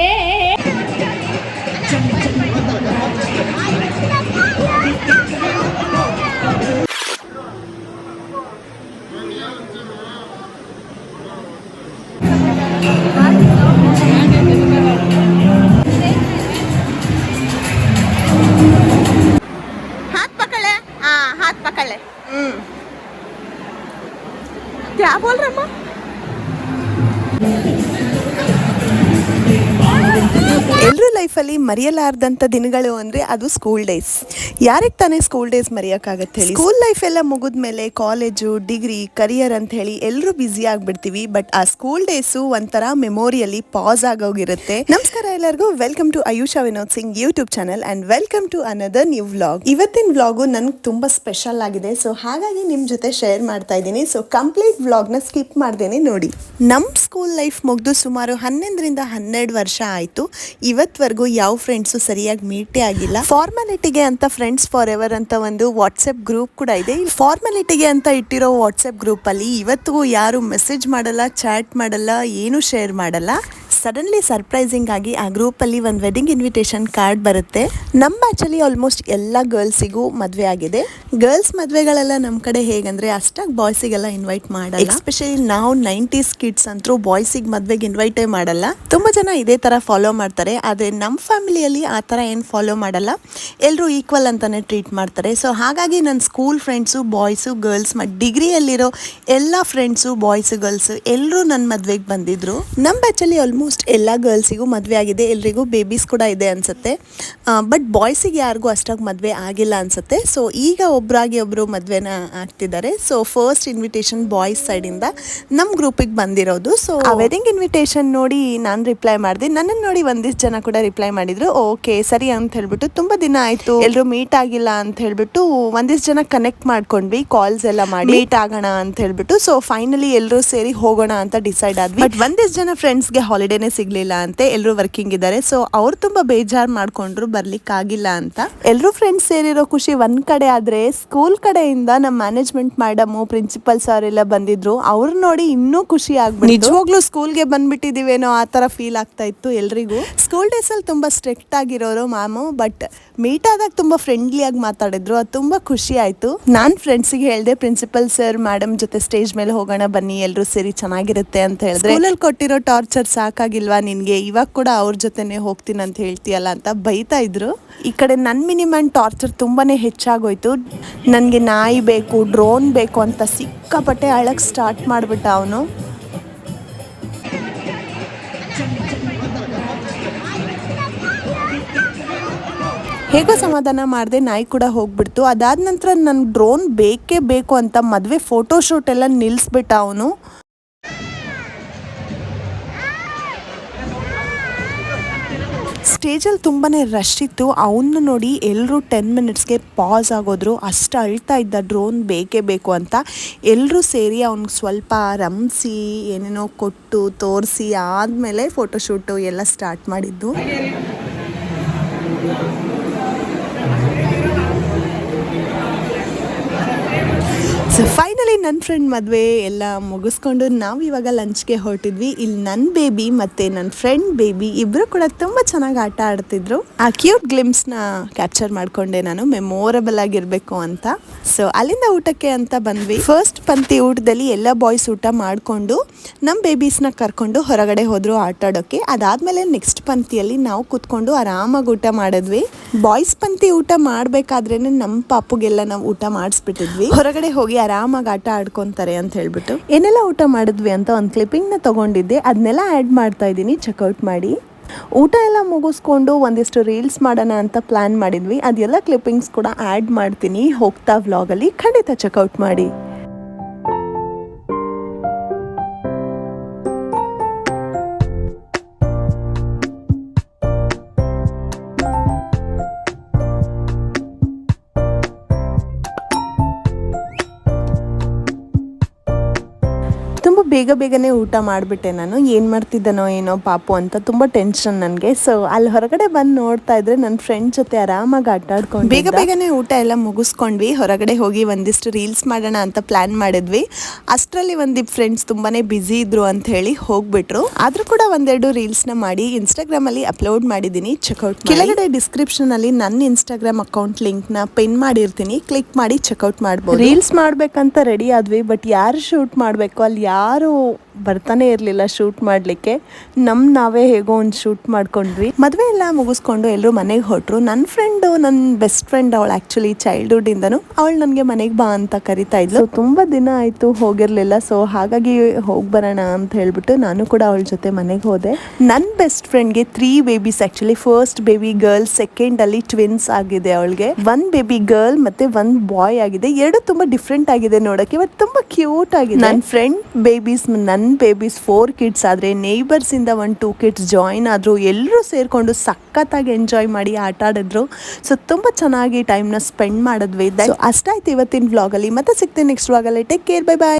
에에에. ಲೈಫಲ್ಲಿ ಮರೆಯಲಾರ್ದಂಥ ದಿನಗಳು ಅಂದರೆ ಅದು ಸ್ಕೂಲ್ ಡೇಸ್ ಯಾರಿಗೆ ತಾನೇ ಸ್ಕೂಲ್ ಡೇಸ್ ಮರೆಯೋಕ್ಕಾಗತ್ತೆ ಹೇಳಿ? ಸ್ಕೂಲ್ ಲೈಫ್ ಎಲ್ಲ ಮುಗಿದ್ಮೇಲೆ ಕಾಲೇಜು ಡಿಗ್ರಿ ಕರಿಯರ್ ಅಂತ ಹೇಳಿ ಎಲ್ಲರೂ ಬ್ಯುಸಿ ಆಗಿಬಿಡ್ತೀವಿ ಬಟ್ ಆ ಸ್ಕೂಲ್ ಡೇಸು ಒಂಥರ ಮೆಮೋರಿಯಲ್ಲಿ ಪಾಸ್ ಆಗೋಗಿರುತ್ತೆ. ನಮಸ್ಕಾರ ಎಲ್ಲರಿಗೂ. Welcome to Ayusha Vinod Singh YouTube channel and welcome to another new vlog ಇವತ್ತಿನ ವ್ಲಾಗು ನನಗೆ ತುಂಬ ಸ್ಪೆಷಲ್ ಆಗಿದೆ. ಸೊ ಹಾಗಾಗಿ ನಿಮ್ಮ ಜೊತೆ ಶೇರ್ ಮಾಡ್ತಾ ಇದ್ದೀನಿ. ಸೊ ಕಂಪ್ಲೀಟ್ ವ್ಲಾಗ್ನ ಸ್ಕಿಪ್ ಮಾಡ್ದೇನೆ ನೋಡಿ. ನಮ್ಮ ಸ್ಕೂಲ್ ಲೈಫ್ ಮುಗಿದು ಸುಮಾರು ಹನ್ನೊಂದರಿಂದ ಹನ್ನೆರಡು ವರ್ಷ ಆಯಿತು. ಇವತ್ವರೆಗೂ ಯಾವ ಫ್ರೆಂಡ್ಸು ಸರಿಯಾಗಿ ಮೀಟೇ ಆಗಿಲ್ಲ. ಫಾರ್ಮಾಲಿಟಿಗೆ ಅಂತ ಫ್ರೆಂಡ್ಸ್ ಫಾರ್ ಎವರ್ ಅಂತ ಒಂದು ವಾಟ್ಸಪ್ ಗ್ರೂಪ್ ಕೂಡ ಇದೆ. ಈ ಫಾರ್ಮಾಲಿಟಿಗೆ ಅಂತ ಇಟ್ಟಿರೋ ವಾಟ್ಸಪ್ ಗ್ರೂಪಲ್ಲಿ ಇವತ್ತಿಗೂ ಯಾರು ಮೆಸೇಜ್ ಮಾಡಲ್ಲ ಚಾಟ್ ಮಾಡಲ್ಲ, ಏನು ಶೇರ್ ಮಾಡಲ್ಲ. ಸಡನ್ಲಿ ಸರ್ಪ್ರೈಸಿಂಗ್ ಆಗಿ ಆ ಗ್ರೂಪಲ್ಲಿ ಒಂದು ವೆಡ್ಡಿಂಗ್ ಇನ್ವಿಟೇಷನ್ ಕಾರ್ಡ್ ಬರುತ್ತೆ. ನಮ್ಮ ಬ್ಯಾಚಲ್ಲಿ ಆಲ್ಮೋಸ್ಟ್ ಎಲ್ಲ ಗರ್ಲ್ಸಿಗೂ ಮದುವೆ ಆಗಿದೆ. ಗರ್ಲ್ಸ್ ಮದುವೆಗಳೆಲ್ಲ ನಮ್ಮ ಕಡೆ ಹೇಗಂದ್ರೆ ಅಷ್ಟಾಗಿ ಬಾಯ್ಸಿಗೆಲ್ಲ ಇನ್ವೈಟ್ ಮಾಡಲ್ಲ. ಎಸ್ಪೆಷಲಿ ನಾವು ನೈಂಟೀಸ್ ಕಿಡ್ಸ್ ಅಂತೂ ಬಾಯ್ಸಿಗೆ ಮದ್ವೆಗೆ ಇನ್ವೈಟೇ ಮಾಡಲ್ಲ. ತುಂಬ ಜನ ಇದೇ ಥರ ಫಾಲೋ ಮಾಡ್ತಾರೆ. ಆದರೆ ನಮ್ಮ ಫ್ಯಾಮಿಲಿಯಲ್ಲಿ ಆ ಥರ ಏನು ಫಾಲೋ ಮಾಡಲ್ಲ. ಎಲ್ಲರೂ ಈಕ್ವಲ್ ಅಂತಾನೆ ಟ್ರೀಟ್ ಮಾಡ್ತಾರೆ. ಸೊ ಹಾಗಾಗಿ ನನ್ನ ಸ್ಕೂಲ್ ಫ್ರೆಂಡ್ಸು ಬಾಯ್ಸು ಗರ್ಲ್ಸ್ ಮತ್ತು ಡಿಗ್ರಿಯಲ್ಲಿರೋ ಎಲ್ಲ ಫ್ರೆಂಡ್ಸು ಬಾಯ್ಸು ಗರ್ಲ್ಸ್ ಎಲ್ಲರೂ ನನ್ನ ಮದುವೆಗೆ ಬಂದಿದ್ರು. ನಮ್ಮ ಬ್ಯಾಚಲ್ಲಿ ಆಲ್ಮೋಸ್ಟ್ ಎಲ್ಲ ಗರ್ಲ್ಸಿಗೂ ಮದುವೆ ಆಗಿದೆ ಎಲ್ರಿಗೂ ಬೇಬೀಸ್ ಕೂಡ ಇದೆ ಅನ್ಸುತ್ತೆ. ಬಟ್ ಬಾಯ್ಸಿಗೆ ಯಾರಿಗೂ ಅಷ್ಟಾಗಿ ಮದುವೆ ಆಗಿಲ್ಲ ಅನ್ಸುತ್ತೆ. ಸೊ ಈಗ ಒಬ್ಬರಾಗಿ ಒಬ್ಬರು ಮದುವೆನ ಆಗ್ತಿದ್ದಾರೆ. ಸೊ ಫಸ್ಟ್ ಇನ್ವಿಟೇಷನ್ ಬಾಯ್ಸ್ ಸೈಡಿಂದ ನಮ್ಮ ಗ್ರೂಪಿಗೆ ಬಂದಿರೋದು. ಸೊ ವೆಡ್ಡಿಂಗ್ ಇನ್ವಿಟೇಷನ್ ನೋಡಿ ನಾನು ರಿಪ್ಲೈ ಮಾಡಿದೆ. ನನ್ನನ್ನು ನೋಡಿ ಒಂದಿಷ್ಟು ಜನ ಕೂಡ ರಿಪ್ಲೈ ಮಾಡಿದ್ರು. ಓಕೆ ಸರಿ ಅಂತ ಹೇಳ್ಬಿಟ್ಟು ತುಂಬ ದಿನ ಆಯಿತು. ಎಲ್ಲರೂ ಮೀಟ್ ಆಗಿಲ್ಲ ಅಂತ ಹೇಳ್ಬಿಟ್ಟು ಒಂದಿಷ್ಟು ಜನ ಕನೆಕ್ಟ್ ಮಾಡ್ಕೊಂಡ್ವಿ. ಕಾಲ್ಸ್ ಎಲ್ಲ ಮಾಡಿ. ಮೀಟ್ ಆಗೋಣ ಅಂತ ಹೇಳ್ಬಿಟ್ಟು. ಸೊ ಫೈನಲಿ ಎಲ್ಲರೂ ಸೇರಿ ಹೋಗೋಣ ಅಂತ ಡಿಸೈಡ್ ಆದ್ವಿ. ಬಟ್ ಒಂದಿಷ್ಟು ಜನ ಫ್ರೆಂಡ್ಸ್ಗೆ ಹಾಲಿಡೇನೆ ಸಿಗ್ಲಿಲ್ಲ ಅಂತೆ. ಎಲ್ಲರೂ ವರ್ಕಿಂಗ್ ಇದ್ದಾರೆ. ಸೊ ಅವ್ರು ತುಂಬಾ ಬೇಜಾರ್ ಮಾಡ್ಕೊಂಡ್ರು ಬರ್ಲಿಕ್ಕೆ ಆಗಿಲ್ಲ ಅಂತ. ಎಲ್ಲರೂ ಫ್ರೆಂಡ್ಸ್ ಸೇರಿರೋ ಖುಷಿ ಒಂದ್ ಕಡೆ ಆದ್ರೆ ಸ್ಕೂಲ್ ಕಡೆಯಿಂದ ನಮ್ಮ ಮ್ಯಾನೇಜ್ಮೆಂಟ್ ಮೇಡಮ್ ಪ್ರಿನ್ಸಿಪಲ್ ಸರ್ ಎಲ್ಲ ಬಂದಿದ್ರು. ಅವ್ರು ನೋಡಿ ಇನ್ನೂ ಖುಷಿ ಆಗ್ಬಿಟ್ಟು ನಿಜವಾಗ್ಲೂ ಸ್ಕೂಲ್ಗೆ ಬಂದ್ಬಿಟ್ಟಿದೀವೇನೋ ಆ ತರ ಫೀಲ್ ಆಗ್ತಾ ಇತ್ತು ಎಲ್ರಿಗೂ. ಸ್ಕೂಲ್ ಡೇಸ್ ಅಲ್ಲಿ ತುಂಬಾ ಸ್ಟ್ರಿಕ್ಟ್ ಆಗಿರೋರು ಮ್ಯಾಮು ಬಟ್ ಮೀಟ್ ಆದಾಗ ತುಂಬಾ ಫ್ರೆಂಡ್ಲಿ ಆಗಿ ಮಾತಾಡಿದ್ರು. ಅದು ತುಂಬಾ ಖುಷಿ ಆಯ್ತು. ನಾನ್ ಫ್ರೆಂಡ್ಸಿಗೆ ಹೇಳ್ದೆ ಪ್ರಿನ್ಸಿಪಲ್ ಸರ್ ಮೇಡಮ್ ಜೊತೆ ಸ್ಟೇಜ್ ಮೇಲೆ ಹೋಗೋಣ ಬನ್ನಿ ಎಲ್ಲರೂ ಸೇರಿ ಚೆನ್ನಾಗಿರುತ್ತೆ ಅಂತ ಹೇಳಿದ್ರೆ ಕೊಟ್ಟಿರೋ ಟಾರ್ಚರ್ ಸಾಕಾಗಿಲ್ವಾ ನಿನಗೆ? ಇವಾಗ ಕೂಡ ಅವ್ರ ಜೊತೆನೆ ಹೋಗ್ತೀನಿ ಅಂತ ಹೇಳ್ತೀಯಲ್ಲ ಅಂತ ಬೈತಾ ಇದ್ರು. ಈ ಕಡೆ ನನ್ನ ಮಿನಿಮಮ್ ಟಾರ್ಚರ್ ತುಂಬಾನೇ ಹೆಚ್ಚಾಗೋಯ್ತು. ನನಗೆ ನಾಯಿ ಬೇಕು, ಡ್ರೋನ್ ಬೇಕು ಅಂತ ಸಿಕ್ಕಾಪಟ್ಟೆ ಅಳಕ್ ಸ್ಟಾರ್ಟ್ ಮಾಡ್ಬಿಟ್ಟ ಅವನು. ಹೇಗೋ ಸಮಾಧಾನ ಮಾಡಿದೆ ನಾಯಿ ಕೂಡ ಹೋಗ್ಬಿಡ್ತು. ಅದಾದ ನಂತರ ನನ್ನ ಡ್ರೋನ್ ಬೇಕೇ ಬೇಕು ಅಂತ ಮದುವೆ ಫೋಟೋಶೂಟ್ ಎಲ್ಲ ನಿಲ್ಲಿಸ್ಬಿಟ್ಟ ಅವನು. ಸ್ಟೇಜಲ್ಲಿ ತುಂಬಾ ರಶ್ ಇತ್ತು. ಅವನ್ನ ನೋಡಿ ಎಲ್ಲರೂ ಟೆನ್ ಮಿನಿಟ್ಸ್ಗೆ ಪಾಸ್ ಆಗೋದ್ರು. ಅಷ್ಟು ಅಳ್ತಾ ಇದ್ದ ಡ್ರೋನ್ ಬೇಕೇ ಬೇಕು ಅಂತ. ಎಲ್ಲರೂ ಸೇರಿ ಅವ್ನಿಗೆ ಸ್ವಲ್ಪ ರಮಿಸಿ ಏನೇನೋ ಕೊಟ್ಟು ತೋರಿಸಿ ಆದಮೇಲೆ ಫೋಟೋಶೂಟು ಎಲ್ಲ ಸ್ಟಾರ್ಟ್ ಮಾಡಿದ್ದು. ಸೊ ಫೈನಲಿ ನನ್ನ ಫ್ರೆಂಡ್ ಮದುವೆ ಎಲ್ಲ ಮುಗಿಸ್ಕೊಂಡು ನಾವು ಇವಾಗ ಲಂಚ್ಗೆ ಹೊರಟಿದ್ವಿ. ಇಲ್ಲಿ ನನ್ನ ಬೇಬಿ ಮತ್ತು ನನ್ನ ಫ್ರೆಂಡ್ ಬೇಬಿ ಇಬ್ಬರು ಕೂಡ ತುಂಬ ಚೆನ್ನಾಗಿ ಆಟ ಆಡ್ತಿದ್ರು. ಆ ಕ್ಯೂಟ್ ಗ್ಲಿಮ್ಸ್ನ ಕ್ಯಾಪ್ಚರ್ ಮಾಡ್ಕೊಂಡೆ ನಾನು. ಮೆಮೊರಬಲ್ ಆಗಿರಬೇಕು ಅಂತ. ಸೊ ಅಲ್ಲಿಂದ ಊಟಕ್ಕೆ ಅಂತ ಬಂದ್ವಿ. ಫಸ್ಟ್ ಪಂಕ್ತಿ ಊಟದಲ್ಲಿ ಎಲ್ಲ ಬಾಯ್ಸ್ ಊಟ ಮಾಡಿಕೊಂಡು ನಮ್ಮ ಬೇಬೀಸ್ನ ಕರ್ಕೊಂಡು ಹೊರಗಡೆ ಹೋದರು ಆಟ ಆಡೋಕ್ಕೆ ಅದಾದಮೇಲೆ ನೆಕ್ಸ್ಟ್ ಪಂಕ್ತಿಯಲ್ಲಿ ನಾವು ಕೂತ್ಕೊಂಡು ಆರಾಮಾಗಿ ಊಟ ಮಾಡಿದ್ವಿ. ಬಾಯ್ಸ್ ಪಂಕ್ತಿ ಊಟ ಮಾಡಬೇಕಾದ್ರೇ ನಮ್ಮ ಪಾಪುಗೆಲ್ಲ ನಾವು ಊಟ ಮಾಡಿಸ್ಬಿಟ್ಟಿದ್ವಿ. ಹೊರಗಡೆ ಹೋಗಿ ಆರಾಮಾಗಿ ಆಟ ಆಡ್ಕೊಂತಾರೆ ಅಂತ ಹೇಳ್ಬಿಟ್ಟು. ಏನೆಲ್ಲ ಊಟ ಮಾಡಿದ್ವಿ ಅಂತ ಒಂದು ಕ್ಲಿಪ್ಪಿಂಗ್ನ ತಗೊಂಡಿದ್ದೆ. ಅದನ್ನೆಲ್ಲ ಆ್ಯಡ್ ಮಾಡ್ತಾ ಇದ್ದೀನಿ. ಚೆಕ್ಔಟ್ ಮಾಡಿ. ಊಟ ಎಲ್ಲ ಮುಗಿಸ್ಕೊಂಡು ಒಂದಿಷ್ಟು ರೀಲ್ಸ್ ಮಾಡೋಣ ಅಂತ ಪ್ಲ್ಯಾನ್ ಮಾಡಿದ್ವಿ. ಅದೆಲ್ಲ ಕ್ಲಿಪ್ಪಿಂಗ್ಸ್ ಕೂಡ ಆ್ಯಡ್ ಮಾಡ್ತೀನಿ. ಹೋಗ್ತಾ ವ್ಲಾಗಲ್ಲಿ ಖಂಡಿತ ಚೆಕ್ಔಟ್ ಮಾಡಿ. ಬೇಗ ಬೇಗನೆ ಊಟ ಮಾಡಿಬಿಟ್ಟೆ ನಾನು. ಏನು ಮಾಡ್ತಿದ್ದಾನೋ ಏನೋ ಪಾಪು ಅಂತ ತುಂಬ ಟೆನ್ಷನ್ ನನಗೆ. ಸೊ ಅಲ್ಲಿ ಹೊರಗಡೆ ಬಂದು ನೋಡ್ತಾ ಇದ್ರೆ ನನ್ನ ಫ್ರೆಂಡ್ ಜೊತೆ ಆರಾಮಾಗಿ ಆಟ ಆಡ್ಕೊಂಡು ಬೇಗ ಬೇಗನೆ ಊಟ ಎಲ್ಲ ಮುಗಿಸ್ಕೊಂಡ್ವಿ. ಹೊರಗಡೆ ಹೋಗಿ ಒಂದಿಷ್ಟು ರೀಲ್ಸ್ ಮಾಡೋಣ ಅಂತ ಪ್ಲ್ಯಾನ್ ಮಾಡಿದ್ವಿ. ಅಷ್ಟರಲ್ಲಿ ಒಂದಿಬ್ಬ ಫ್ರೆಂಡ್ಸ್ ತುಂಬಾ ಬ್ಯುಸಿ ಇದ್ರು ಅಂತ ಹೇಳಿ ಹೋಗ್ಬಿಟ್ರು. ಆದ್ರೂ ಕೂಡ ಒಂದೆರಡು ರೀಲ್ಸ್ನ ಮಾಡಿ ಇನ್ಸ್ಟಾಗ್ರಾಮಲ್ಲಿ ಅಪ್ಲೋಡ್ ಮಾಡಿದ್ದೀನಿ. ಚೆಕ್ಔಟ್ ಕೆಳಗಡೆ ಡಿಸ್ಕ್ರಿಪ್ಷನ್ ಅಲ್ಲಿ ನನ್ನ ಇನ್ಸ್ಟಾಗ್ರಾಮ್ ಅಕೌಂಟ್ ಲಿಂಕ್ನ ಪಿನ್ ಮಾಡಿರ್ತೀನಿ. ಕ್ಲಿಕ್ ಮಾಡಿ ಚೆಕ್ಔಟ್ ಮಾಡ್ಬೋದು. ರೀಲ್ಸ್ ಮಾಡಬೇಕಂತ ರೆಡಿ ಆದ್ವಿ ಬಟ್ ಯಾರು ಶೂಟ್ ಮಾಡಬೇಕು ಅಲ್ಲಿ ಯಾರು 对。ಬರ್ತಾನೆ ಇರಲಿಲ್ಲ ಶೂಟ್ ಮಾಡಲಿಕ್ಕೆ. ನಮ್ಮ ನಾವೇ ಹೇಗೋ ಒಂದು ಶೂಟ್ ಮಾಡ್ಕೊಂಡ್ವಿ. ಮದುವೆ ಎಲ್ಲ ಮುಗಿಸ್ಕೊಂಡು ಎಲ್ಲರೂ ಮನೆಗೆ ಹೊರಟ್ರು ನನ್ನ ಫ್ರೆಂಡು ನನ್ನ ಬೆಸ್ಟ್ ಫ್ರೆಂಡ್ ಅವಳು ಆ್ಯಕ್ಚುಲಿ ಚೈಲ್ಡ್ಹುಡ್ಡಿಂದನೂ ಅವಳು ನನಗೆ ಮನೆಗೆ ಬಾ ಅಂತ ಕರಿತಾ ಇದ್ಲು. ತುಂಬ ದಿನ ಆಯಿತು, ಹೋಗಿರಲಿಲ್ಲ. ಸೊ ಹಾಗಾಗಿ ಹೋಗಿ ಬರೋಣ ಅಂತ ಹೇಳ್ಬಿಟ್ಟು ನಾನು ಕೂಡ ಅವಳ ಜೊತೆ ಮನೆಗೆ ಹೋದೆ. ನನ್ನ best ಫ್ರೆಂಡ್ಗೆ three babies actually first baby girl second ಅಲ್ಲಿ ಟ್ವಿನ್ಸ್ ಆಗಿದೆ ಅವಳಿಗೆ. ಒನ್ ಬೇಬಿ ಗರ್ಲ್ ಮತ್ತೆ ಒನ್ ಬಾಯ್ ಆಗಿದೆ. ಎರಡು ತುಂಬಾ ಡಿಫ್ರೆಂಟ್ ಆಗಿದೆ ನೋಡಕ್ಕೆ ಬಟ್ ತುಂಬಾ ಕ್ಯೂಟ್ ಆಗಿದೆ. ನನ್ನ ಫ್ರೆಂಡ್ ಬೇಬೀಸ್ ನನ್ನ ಬೇಬೀಸ್ ಫೋರ್ ಕಿಡ್ಸ್ ಆದ್ರೆ ನೇಬರ್ಸ್ ಇಂದ ಒನ್ ಟೂ ಕಿಡ್ಸ್ ಜಾಯಿನ್ ಆದ್ರು ಎಲ್ಲರೂ ಸೇರಿಕೊಂಡು ಸಖತ್ತಾಗಿ ಎಂಜಾಯ್ ಮಾಡಿ ಆಟ ಆಡಿದ್ರು. ಸೊ ತುಂಬಾ ಚೆನ್ನಾಗಿ ಟೈಮ್ನ ಸ್ಪೆಂಡ್ ಮಾಡಿದ್ವಿ. ಅಷ್ಟಾಯ್ತು ಇವತ್ತಿನ ವ್ಲಾಗಲ್ಲಿ ಮತ್ತೆ ಸಿಗ್ತೀನಿ ನೆಕ್ಸ್ಟ್ ವ್ಲಾಗಲ್ಲಿ ಟೇಕ್ ಕೇರ್ ಬೈ ಬಾಯ್